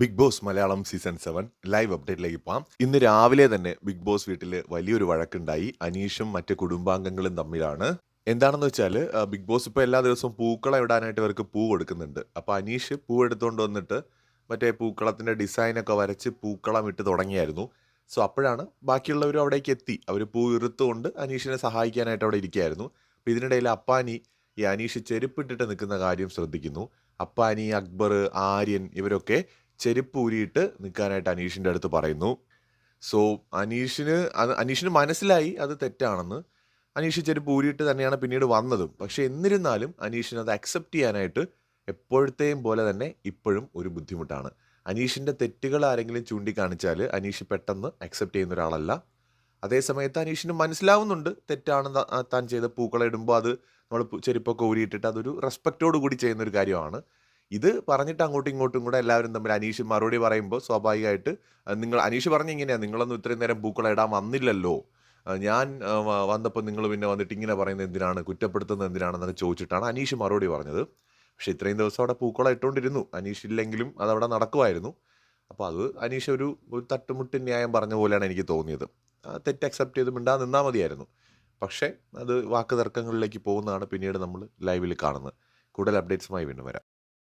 Bigg Boss Malayalam season seven live അപ്ഡേറ്റിലേക്ക് പോകാം. ഇന്ന് രാവിലെ തന്നെ ബിഗ് ബോസ് വീട്ടിൽ വലിയൊരു വഴക്കുണ്ടായി. അനീഷും മറ്റ് കുടുംബാംഗങ്ങളും തമ്മിലാണ്. എന്താണെന്ന് വെച്ചാൽ ബിഗ് ബോസ് ഇപ്പോൾ എല്ലാ ദിവസവും പൂക്കളം ഇടാനായിട്ട് ഇവർക്ക് പൂ കൊടുക്കുന്നുണ്ട്. അപ്പോൾ അനീഷ് പൂ എടുത്തുകൊണ്ട് വന്നിട്ട് മറ്റേ പൂക്കളത്തിന്റെ ഡിസൈനൊക്കെ വരച്ച് പൂക്കളം ഇട്ട് തുടങ്ങിയായിരുന്നു. സോ അപ്പോഴാണ് ബാക്കിയുള്ളവരും അവിടേക്ക് എത്തി. അവർ പൂ ഇറുത്തുകൊണ്ട് അനീഷിനെ സഹായിക്കാനായിട്ട് അവിടെ ഇരിക്കുകയായിരുന്നു. അപ്പോൾ ഇതിനിടയിൽ അപ്പാനി ഈ അനീഷ് ചെരുപ്പിട്ടിട്ട് നിൽക്കുന്ന കാര്യം ശ്രദ്ധിക്കുന്നു. അപ്പാനി അക്ബർ ആര്യൻ ഇവരൊക്കെ ചെരുപ്പ് ഊരിയിട്ട് നിൽക്കാനായിട്ട് അനീഷിന്റെ അടുത്ത് പറയുന്നു. സോ അനീഷിന് അനീഷിന് മനസ്സിലായി അത് തെറ്റാണെന്ന്. അനീഷ് ചെരുപ്പ് ഊരിയിട്ട് തന്നെയാണ് പിന്നീട് വന്നതും. പക്ഷെ എന്നിരുന്നാലും അനീഷിന് അത് അക്സെപ്റ്റ് ചെയ്യാനായിട്ട് എപ്പോഴത്തെയും പോലെ തന്നെ ഇപ്പോഴും ഒരു ബുദ്ധിമുട്ടാണ്. അനീഷിന്റെ തെറ്റുകൾ ആരെങ്കിലും ചൂണ്ടിക്കാണിച്ചാൽ അനീഷ് പെട്ടെന്ന് അക്സെപ്റ്റ് ചെയ്യുന്ന ഒരാളല്ല. അതേസമയത്ത് അനീഷിന് മനസ്സിലാവുന്നുണ്ട് തെറ്റാണ് താൻ ചെയ്ത പൂക്കളം ഇടുമ്പോൾ അത് നമ്മൾ ചെരുപ്പൊക്കെ ഊരിയിട്ടിട്ട് അതൊരു റെസ്പെക്റ്റോട് കൂടി ചെയ്യുന്ന ഒരു കാര്യമാണ്. ഇത് പറഞ്ഞിട്ട് അങ്ങോട്ടും ഇങ്ങോട്ടും കൂടെ എല്ലാവരും തമ്മിൽ അനീഷ് മറുപടി പറയുമ്പോൾ സ്വാഭാവികമായിട്ട് നിങ്ങൾ അനീഷ് പറഞ്ഞ ഇങ്ങനെയാണ് നിങ്ങളൊന്നും ഇത്രയും നേരം പൂക്കളം ഇടാൻ വന്നില്ലല്ലോ. ഞാൻ വന്നപ്പോൾ നിങ്ങൾ പിന്നെ വന്നിട്ട് ഇങ്ങനെ പറയുന്നത് എന്തിനാണ് കുറ്റപ്പെടുത്തുന്നത് എന്തിനാണെന്നൊക്കെ ചോദിച്ചിട്ടാണ് അനീഷ് മറുപടി പറഞ്ഞത്. പക്ഷെ ഇത്രയും ദിവസം അവിടെ പൂക്കളം ഇട്ടുകൊണ്ടിരുന്നു. അനീഷ് ഇല്ലെങ്കിലും അതവിടെ നടക്കുമായിരുന്നു. അപ്പോൾ അത് അനീഷ് ഒരു ഒരു തട്ടുമുട്ട് ന്യായം പറഞ്ഞ പോലെയാണ് എനിക്ക് തോന്നിയത്. തെറ്റ് അക്സെപ്റ്റ് ചെയ്ത് മിണ്ടാ നിന്നാൽ മതിയായിരുന്നു. പക്ഷേ അത് വാക്ക് തർക്കങ്ങളിലേക്ക് പോകുന്നതാണ് പിന്നീട് നമ്മൾ ലൈവിൽ കാണുന്നത്. കൂടുതൽ അപ്ഡേറ്റ്സുമായി വീണ്ടും വരാം.